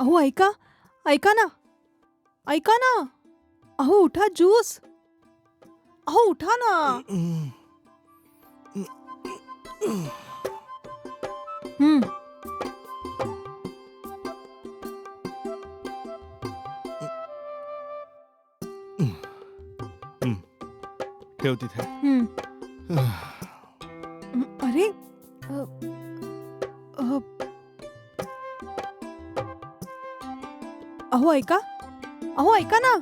अहो ऐका ऐका ना. ऐका ना. अहो उठा ज्यूस. अहो उठा ना. हं, ठेव तिथे. हं. हं, अरे अ, अहो ऐका. अहो ऐका ना.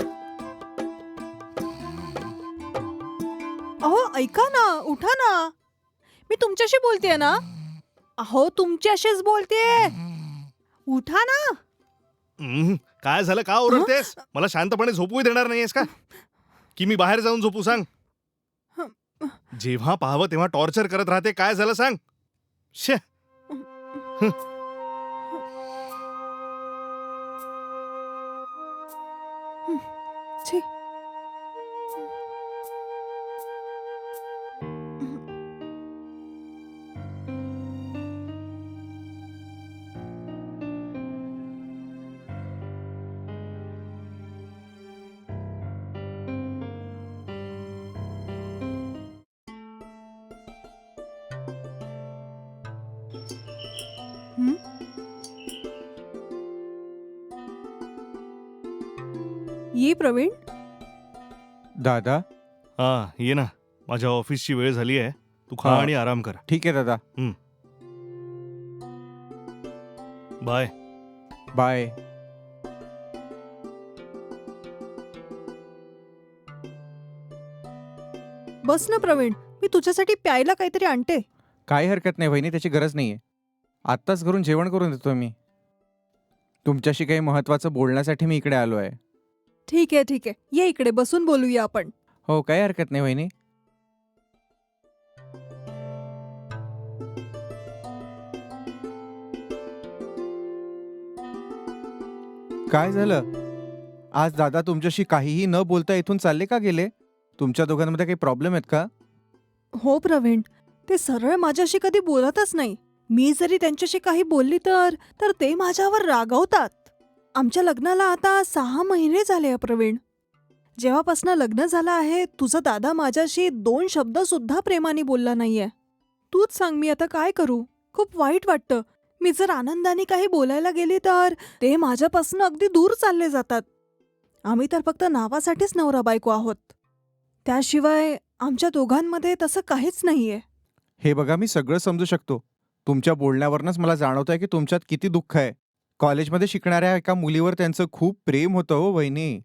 अहो ऐका ना उठा ना. मी तुमच्याशी बोलतेय ना. अहो तुमच्याशीच बोलतेय. उठा ना. हम्म, काय झालं? का ओरडतेस? मला शांतपणे झोपू देणार नाहीयेस का? की मी बाहेर जाऊन झोपू सांग. जेव्हा पाहावं तेव्हा टॉर्चर करत राहते काय झालं सांग. शे. ठीक ये प्रवीण. दादा. हा ये ना. माझ्या ऑफिसची वेळ झाली आहे. तू खा हा. आणि आराम कर. ठीक आहे दादा. बाय. बाय. बस ना प्रवीण मी तुझ्यासाठी प्यायला काहीतरी आणते. काही हरकत नाही वहिनी त्याची गरज नाही आहे आत्ताच घरून जेवण करून देतो मी. तुमच्याशी काही महत्त्वाचं बोलण्यासाठी मी इकडे आलो आहे ठीक आहे ठीक आहे. ये इकडे बसून बोलूया आपण. हो काही हरकत नाही वहिनी. काय झालं? आज दादा तुमच्याशी काहीही न बोलता इथून चालले का गेले? तुमच्या दोघांमध्ये काही प्रॉब्लेम आहेत का? हो प्रवीण. ते सरळ माझ्याशी कधी बोलतच नाही. मी जरी त्यांच्याशी काही बोलली तर तर ते माझ्यावर रागवतात. आमच्या लग्नाला आता सहा महिने झाले प्रवीण. जेव्हापासनं लग्न झालं आहे तुझा दादा माझ्याशी दोन शब्द सुद्धा प्रेमाने बोलला नाहीये. तूच सांग मी आता काय करू? खूप वाईट वाटतं. मी जर आनंदाने काही बोलायला गेली तर ते माझ्यापासून अगदी दूर चालले जातात. आम्ही तर फक्त नावासाठीच नवरा बायको आहोत. त्याशिवाय आमच्या दोघांमध्ये तसं काहीच नाहीये. हे बघा मी सगळं समजू शकतो. तुमच्या बोलण्यावरनंच मला जाणवत आहे की तुमच्यात किती दुःख आहे. कॉलेजमध्ये शिकणाऱ्या एका मुलीवर त्यांचं खूप प्रेम होतं हो वहिनी.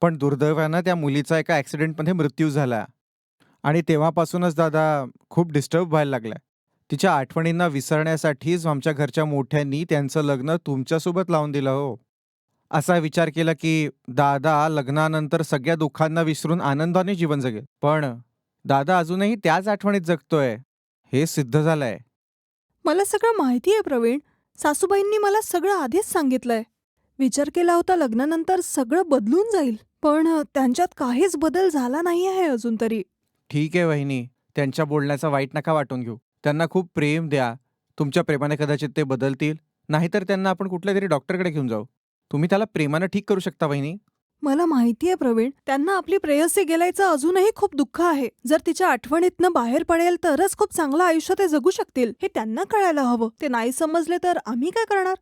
पण दुर्दैवानं त्या मुलीचा एका ॲक्सिडेंटमध्ये मृत्यू झाला. आणि तेव्हापासूनच दादा खूप डिस्टर्ब व्हायला लागलाय तिच्या आठवणींना विसरण्यासाठीच आमच्या घरच्या मोठ्यांनी त्यांचं लग्न तुमच्यासोबत लावून दिलं हो. असा विचार केला की दादा लग्नानंतर सगळ्या दुःखांना विसरून आनंदाने जीवन जगेल. पण दादा अजूनही त्याच आठवणीत जगतोय. हे सिद्ध झालंय. मला सगळं माहिती आहे प्रवीण. सासूबाईंनी मला सगळं आधीच सांगितलंय. विचार केला होता लग्नानंतर सगळं बदलून जाईल पण त्यांच्यात काहीच बदल झाला नाही आहे अजून तरी. ठीक आहे वहिनी त्यांच्या बोलण्याचा वाईट नका वाटून घेऊ. त्यांना खूप प्रेम द्या. तुमच्या प्रेमाने कदाचित ते बदलतील. नाहीतर त्यांना आपण कुठल्या तरी डॉक्टरकडे घेऊन जाऊ. तुम्ही त्याला प्रेमानं ठीक करू शकता वहिनी. मला माहिती आहे प्रवीण त्यांना आपली प्रेयसी गेल्याचं अजूनही खूप दुःख आहे. जर तिच्या आठवणीतनं बाहेर पडेल तरच खूप चांगलं आयुष्य ते जगू शकतील हे त्यांना कळायला हवं. ते नाही समजले तर आम्ही काय करणार?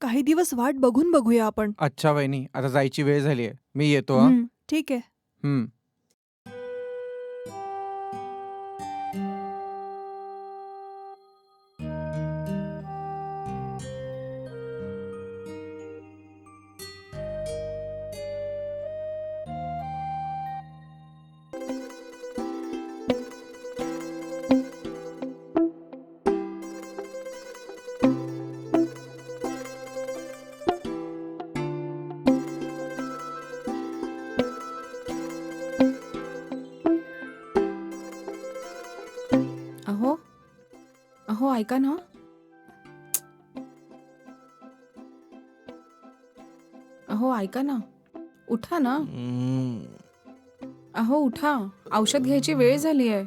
काही दिवस वाट बघून बघूया आपण. अच्छा वहिनी आता जायची वेळ झाली आहे मी येतो हं. हं, ठीक आहे. हं. ऐका ना. अहो ऐका ना. उठा ना. अहो उठा. औषध घ्यायची वेळ झाली आहे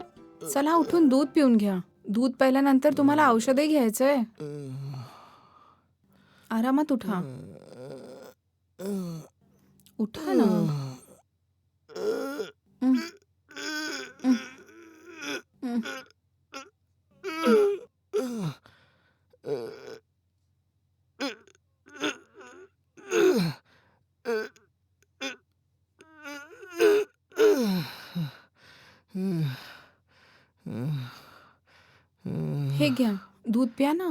चला उठून दूध पिऊन घ्या. दूध प्यायल्यानंतर तुम्हाला औषधही घ्यायचंय. आरामात उठा. उठा ना हं. हं. हे घ्या दूध प्या ना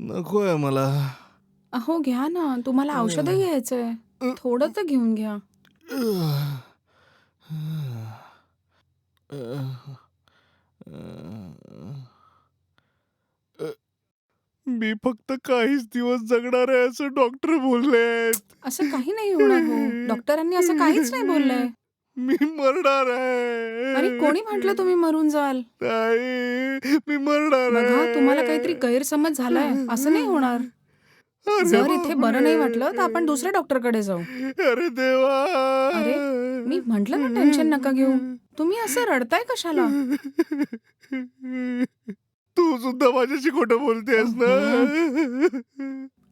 नकोय मला. अहो घ्या ना. तुम्हाला औषध घ्यायचंय. थोडं तर घेऊन घ्या. मी फक्त काहीच दिवस जगणार आहे असं डॉक्टर बोललेत. असं काही नाही होणार हो. डॉक्टरांनी असं काहीच नाही बोललंय. मी मरणार आहे. अरे कोणी म्हंटल तुम्ही मरून जाल? नाही मी मरणार बघा आहे. तुम्हाला काहीतरी गैरसमज झालाय. असं नाही होणार. अरे जर इथे बरं नाही वाटलं तर आपण दुसऱ्या डॉक्टरकडे जाऊ. अरे देवा. अरे, मी म्हंटल ना टेन्शन नका घेऊ. तुम्ही असं रडताय कशाला? तू सुद्धा माझ्याशी खोटं बोलतेस ना?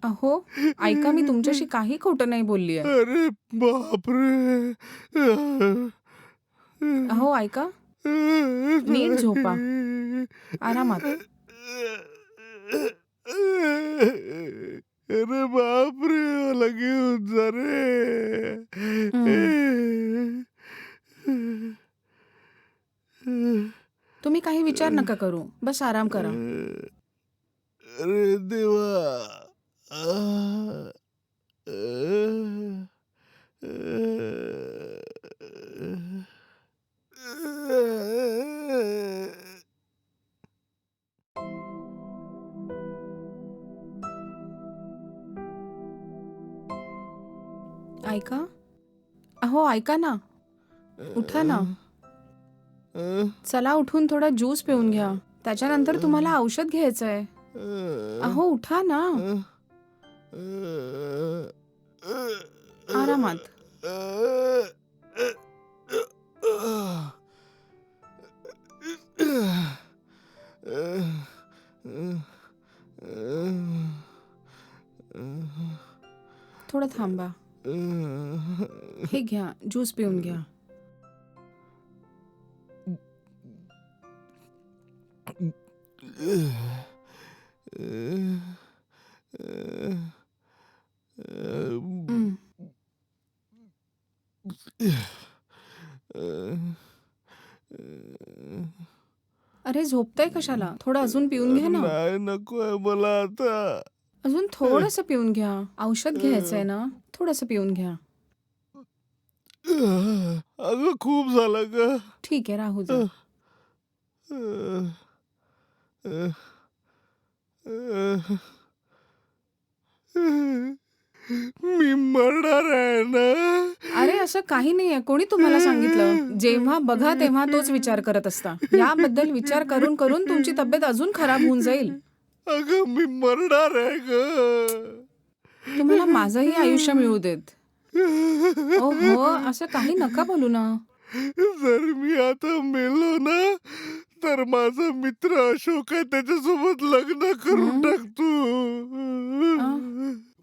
अहो ऐका मी तुमच्याशी काही खोटं नाही बोलली आहे अरे बापरे. अहो ऐका. नीट झोपा. आरामात. अरे बापरे मला घेऊन जा रे. तुम्ही काही विचार नका करू. बस आराम करा. अरे देवा. ऐका ना. उठा ना. चला उठून थोडा ज्यूस पिऊन घ्या. त्याच्यानंतर तुम्हाला औषध घ्यायचं आहे अहो उठा ना. आरामात. थोडं थांबा. हे घ्या ज्यूस पिऊन घ्या. अरे झोपताय कशाला? थोडं अजून पिऊन घ्या ना. नाही आहे मला आता. अजून थोडस पिऊन घ्या. औषध घ्यायचंय ना? थोडस पिऊन घ्या. अगं खूप झालं ग. ठीक आहे राहू दे मी मरणार आहे ना? अरे असं काही नाहीये. कोणी तुम्हाला सांगितलं? जेव्हा बघा तेव्हा तोच विचार करत असता. याबद्दल विचार करून करून तुमची तब्येत अजून खराब होऊन जाईल. अगं मी मरणार आहे ग तुम्हाला माझंही आयुष्य मिळू देत ओ हो असं काही नका बोलू ना जर मी आता मेलो ना तर माझा मित्र अशोक आहे त्याच्यासोबत लग्न करून हं? टाकतो?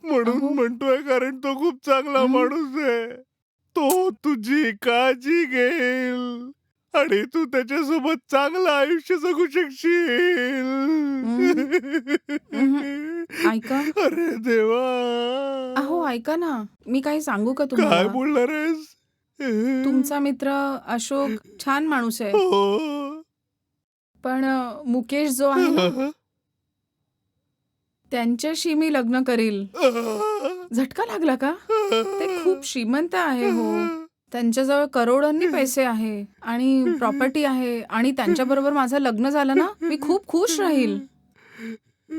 म्हणून अहो. म्हणतोय कारण तो खूप चांगला हं? माणूस आहे तो तुझी काळजी घेईल आणि तू त्याच्यासोबत चांगलं आयुष्य जगू शकशील. ऐका. अरे देवा. अहो ऐका ना. मी काही सांगू का काय तुम्हाला बोलणार आहेस? तुमचा मित्र अशोक छान माणूस आहे. हो. पण अ, मुकेश जो आहे ना त्यांच्याशी मी लग्न करील. झटका लागला का? ते खूप श्रीमंत आहे हो. त्यांच्याजवळ करोडांनी पैसे आहे आणि प्रॉपर्टी आहे आणि त्यांच्याबरोबर माझं लग्न झालं ना मी खूप खुश राहील.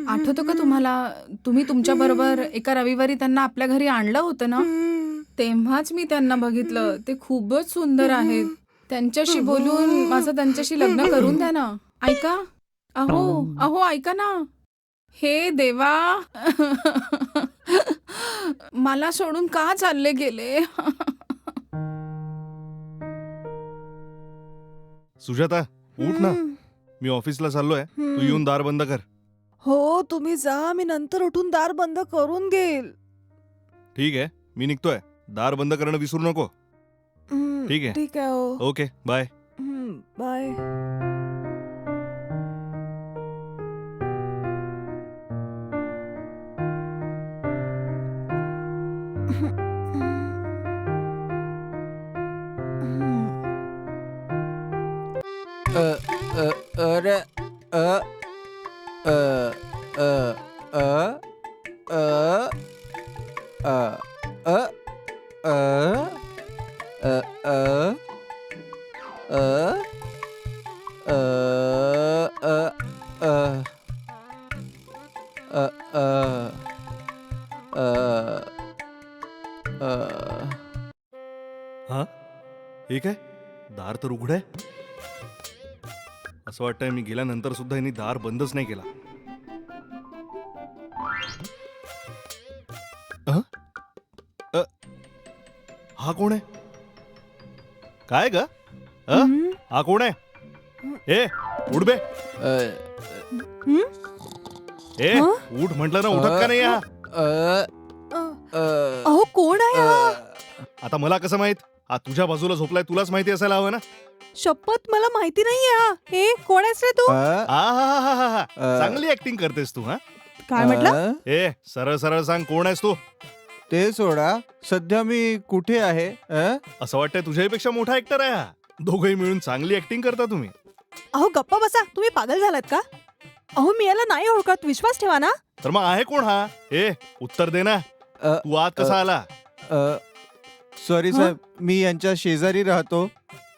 आठवतं का तुम्हाला? तुम्ही तुमच्या बरोबर एका रविवारी त्यांना आपल्या घरी आणलं होतं ना? तेव्हाच मी त्यांना बघितलं. ते खूपच सुंदर आहेत. त्यांच्याशी बोलून माझं त्यांच्याशी लग्न करून द्या ना. ऐका. अहो अहो ऐका ना. हे देवा. मला सोडून का चालले गेले? सुजाता उठ ना. मी ऑफिसला चाललोय. तू हम्म. येऊन दार बंद कर. हो तुम्ही जा. मी नंतर उठून दार बंद करून घेईल. ठीक आहे. मी निघतोय. दार बंद करणं विसरू नको. हम्म, ठीक आहे. ठीक आहे हो. Okay bye. हम्म, बाय. अ अ अरे अ अ अ अ अ अ अ अ अ अ अ अ अ अ अ अ अ हा हे काय दार तर उघड आहे असं वाटतंय मी गेल्यानंतर सुद्धा यांनी दार बंदच नाही केला. अ? अ? हा कोण आहे? काय ग? अ? हा कोण आहे? ए उठ बे. हम्म, ए हं? उठ म्हटलं ना उठत का नाही हा? अ, अहो कोण आहे हा? आता मला कसं माहीत? हा तुझ्या बाजूला झोपलाय तुलाच माहिती असायला हवं ना? शपथ मला माहिती नाहीये हा. हे कोण आहेस रे तू? आहाहाहाहा. चांगली ऍक्टिंग करतेस तू हा. काय म्हटलं? ए सरळ सरळ सांग कोण आहेस तू? ते सोडा सध्या मी कुठे आहे अ? असं वाटतंय तुझ्यापेक्षा मोठा ऍक्टर आहे हा. दोघही मिळून चांगली ऍक्टिंग करता तुम्ही. अहो गप्पा बसा. तुम्ही पागल झालात का? अहो मी याला नाही ओळखत. विश्वास ठेवा ना. तर मग आहे कोण हा? ए उत्तर दे ना. अ, तू आत कसा आला? अ, सॉरी? साहेब मी यांच्या शेजारी राहतो.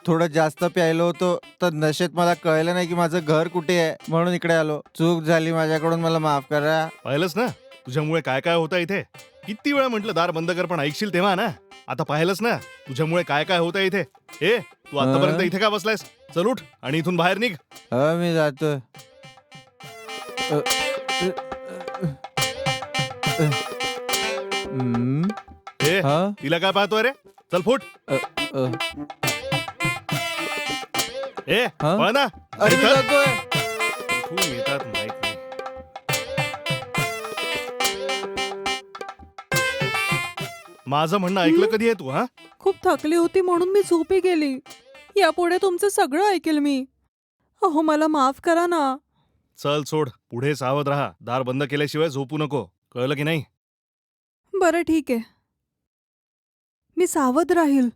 थोडं जास्त प्यायलो होतो. तर नशेत मला कळलं नाही की माझं घर कुठे आहे. म्हणून इकडे आलो. चूक झाली माझ्याकडून. मला माफ करा. पाहिलंच ना? तुझ्यामुळे काय काय होतं इथे? किती वेळा म्हटलं दार बंद कर पण ऐकशील तेव्हा ना? आता पाहिलंच ना? तुझ्यामुळे काय काय होतं इथे? ए तू आतापर्यंत हं? इथे का बसलायस? चल उठ आणि इथून बाहेर निघ. हो मी जातो. हम्म, ए हा? तिला काय पाहतोय रे चल फुट. अ, अ. ए हं? पळ ना. अरे मी चल. जातोय. कुठून येतात माहीत नाही. माझं म्हणणं ऐकलं कधी आहे तू हा? खूप थकली होती म्हणून मी झोपी गेली. यापुढे तुमचं सगळं ऐकेल मी. अहो मला माफ करा ना. चल सोड पुढे सावध राहा. दार बंद केल्याशिवाय झोपू नको. कळलं की नाही? बरं ठीक आहे. मी सावध राहील.